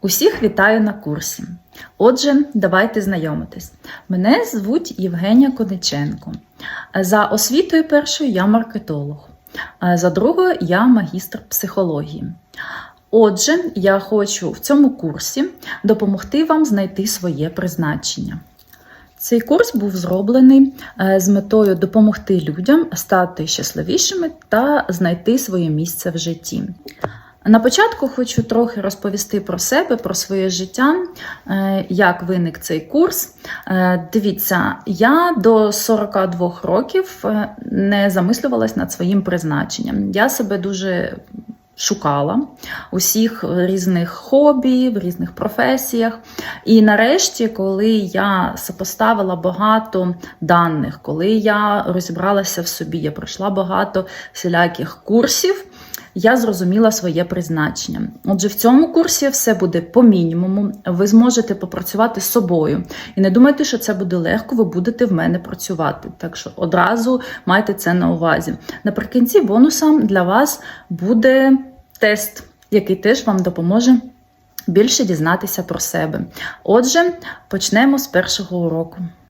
Усіх вітаю на курсі. Отже, давайте знайомитись. Мене звуть Євгенія Кониченко. За освітою першою я маркетолог, за другою я магістр психології. Отже, я хочу в цьому курсі допомогти вам знайти своє призначення. Цей курс був зроблений е, з метою допомогти людям стати щасливішими та знайти своє місце в житті. На початку хочу трохи розповісти про себе, про своє життя, е, як виник цей курс. Е, Дивіться, я до 42 років е, не замислювалась над своїм призначенням. Я себе дуже шукала усіх різних хобі, в різних професіях. І нарешті, коли я сопоставила багато даних, коли я розібралася в собі, я пройшла багато всіляких курсів. Я зрозуміла своє призначення. Отже, в цьому курсі все буде по мінімуму. Ви зможете попрацювати з собою. І не думайте, що це буде легко, ви будете в мене працювати. Так що одразу майте це на увазі. Наприкінці бонусом для вас буде тест, який теж вам допоможе більше дізнатися про себе. Отже, почнемо з першого уроку.